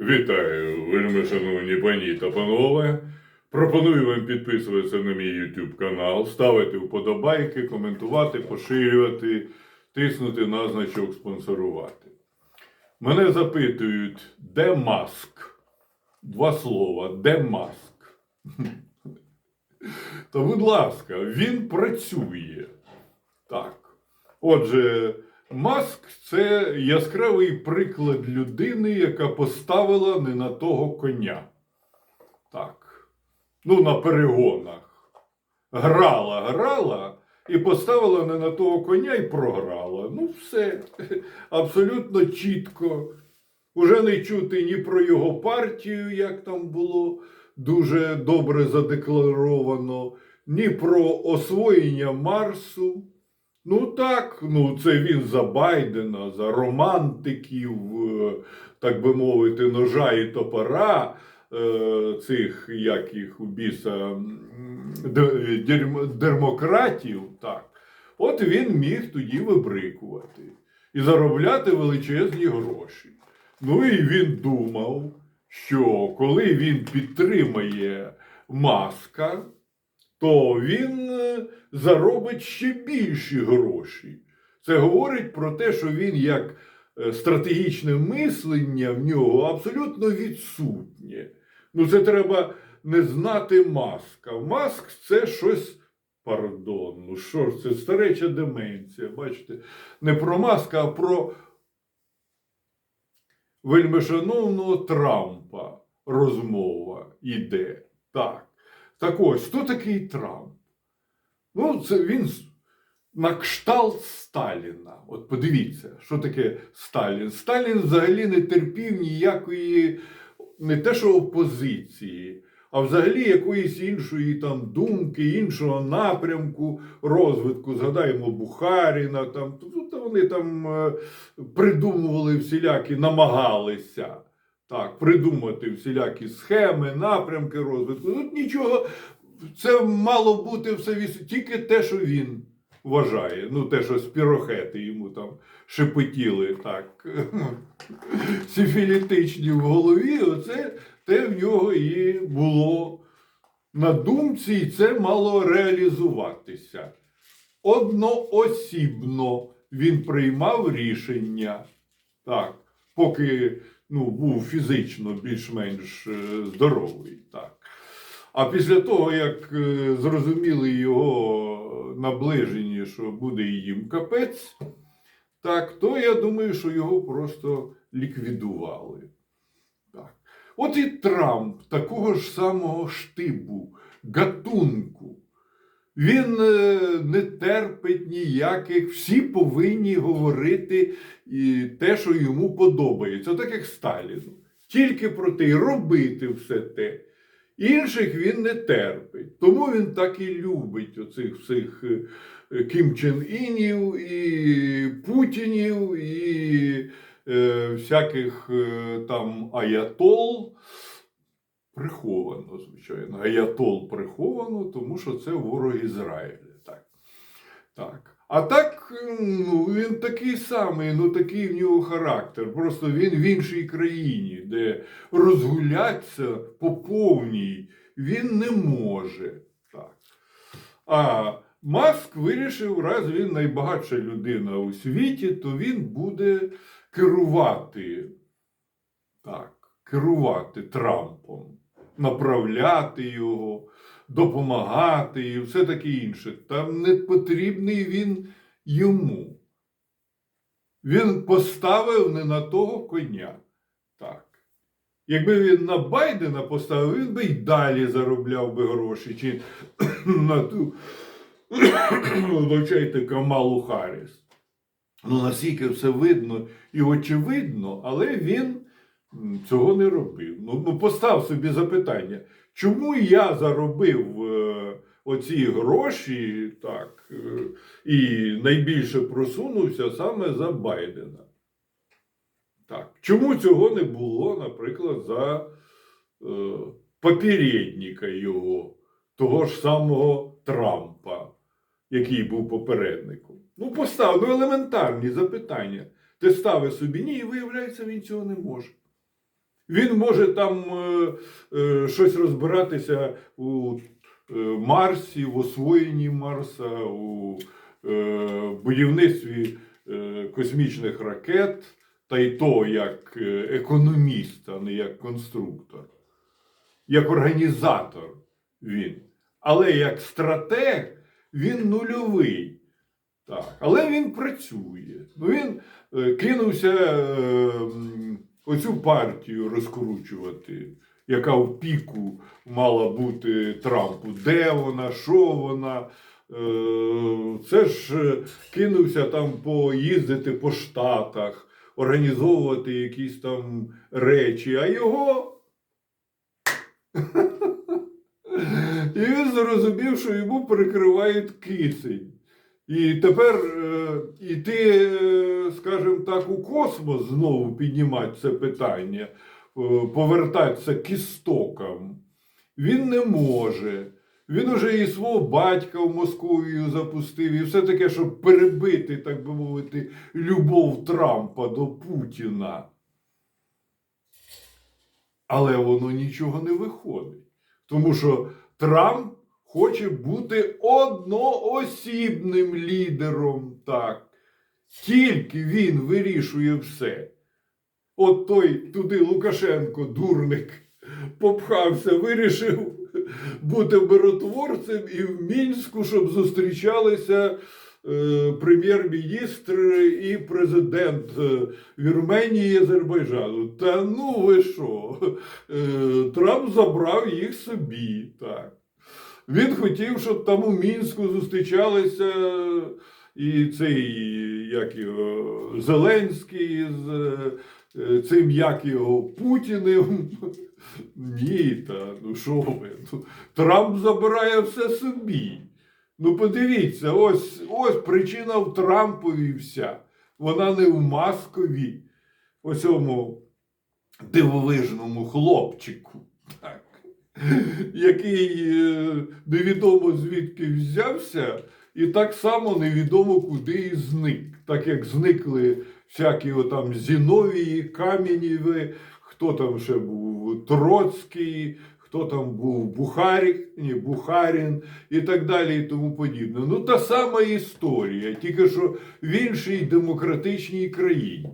Вітаю, вельми шановні пані та панове. Пропоную вам підписуватися на мій YouTube канал, ставити вподобайки, коментувати, поширювати, тиснути на значок спонсорувати. Мене запитують, де маск? Два слова, де маск? Та, будь ласка, він працює. Так. Отже, Маск це яскравий приклад людини, яка поставила не на того коня. Так. Ну, на перегонах. Грала, грала і поставила не на того коня і програла. Ну, все. Абсолютно чітко. Уже не чути ні про його партію, як там було дуже добре задекларовано, ні про освоєння Марсу. Ну так, ну це він за Байдена, за романтиків, е, так би мовити, ножа і топора е, цих, як їх у біса, дермократів. Так. От він міг тоді вибрикувати і заробляти величезні гроші. Ну і він думав, що коли він підтримає маска, то він е, заробить ще більші гроші. Це говорить про те, що він як е, стратегічне мислення в нього абсолютно відсутнє. Ну, це треба не знати маска. Маск це щось. Пардон, ну що ж це стареча деменція, бачите, не про маска, а про вельмишановного Трампа розмова йде. Так. Так ось, хто такий Трамп? Ну, це він на кшталт Сталіна. От подивіться, що таке Сталін. Сталін взагалі не терпів ніякої, не те, що опозиції, а взагалі якоїсь іншої там думки, іншого напрямку розвитку. Згадаємо Бухаріна, там, тут вони там е, придумували всілякі, намагалися так, придумати всілякі схеми, напрямки розвитку. Тут нічого, це мало бути все тільки те, що він вважає. Ну, те, що спірохети йому там шепотіли так. Сифілітичні в голові, оце те в нього і було на думці, і це мало реалізуватися. Одноосібно він приймав рішення, так, поки ну, був фізично більш-менш е, здоровий. Так. А після того, як е, зрозуміли його наближені, що буде їм капець, так, то я думаю, що його просто ліквідували. Так. От і Трамп такого ж самого штибу, гатунку. Він е, не терпить ніяких, всі повинні говорити і те, що йому подобається, так як Сталіну. Тільки про те, і робити все те. Інших він не терпить. Тому він так і любить оцих всіх е, Чен Інів, і Путінів, і е, всяких е, там аятол. Приховано, звичайно. Аятол приховано, тому що це ворог Ізраїля. Так. так. А так, ну, він такий самий, ну такий в нього характер. Просто він в іншій країні, де розгулятися по повній він не може. Так. А Маск вирішив, раз він найбагатша людина у світі, то він буде керувати, так, керувати Трампом, направляти його, допомагати і все таке інше. Там не потрібний він йому. Він поставив не на того коня. Так. Якби він на Байдена поставив, він би й далі заробляв би гроші, чи на ту вибачайте, Камалу Харріс. Ну, наскільки все видно і очевидно, але він цього не робив. Ну, ну постав собі запитання, чому я заробив е, оці гроші так, е, і найбільше просунувся саме за Байдена? Так. Чому цього не було, наприклад, за е, попередника його, того ж самого Трампа, який був попередником? Ну, постав, ну елементарні запитання. Ти ставиш собі ні, і виявляється, він цього не може. Він може там е, е, щось розбиратися у е, Марсі, в освоєнні Марса, у будівництві космічних ракет, та й то як економіст, а не як конструктор, як організатор він. Але як стратег він нульовий. Так, але він працює. Ну, він кинувся оцю партію розкручувати, яка в піку мала бути Трампу. Де вона, що вона? Е, це ж е, кинувся там поїздити по Штатах, організовувати якісь там речі, а його. І він зрозумів, що йому перекривають кисень. І тепер е, іти, е, скажімо так, у космос знову піднімати це питання, е, повертатися к істокам, він не може. Він уже і свого батька в Московію запустив, і все таке, щоб перебити, так би мовити, любов Трампа до Путіна. Але воно нічого не виходить. Тому що Трамп хоче бути одноосібним лідером. Так. Тільки він вирішує все. От той туди Лукашенко, дурник, попхався, вирішив бути миротворцем і в Мінську, щоб зустрічалися е, прем'єр-міністр і президент е, Вірменії і Азербайджану. Та ну ви що? Е, Трамп забрав їх собі. Так. Він хотів, щоб там у Мінську зустрічалися і цей, як його, Зеленський з е, цим, як його, Путіним. Ні, та ну що ви? Ну, Трамп забирає все собі. Ну подивіться, ось, ось причина в Трампові вся. Вона не в маскові, у дивовижному хлопчику. Який е, невідомо звідки взявся, і так само невідомо куди і зник. Так як зникли всякі там Зіновії, Кам'янєви, хто там ще був Троцький, хто там був Бухарік, ні, Бухарін і так далі, і тому подібне. Ну, та сама історія, тільки що в іншій демократичній країні.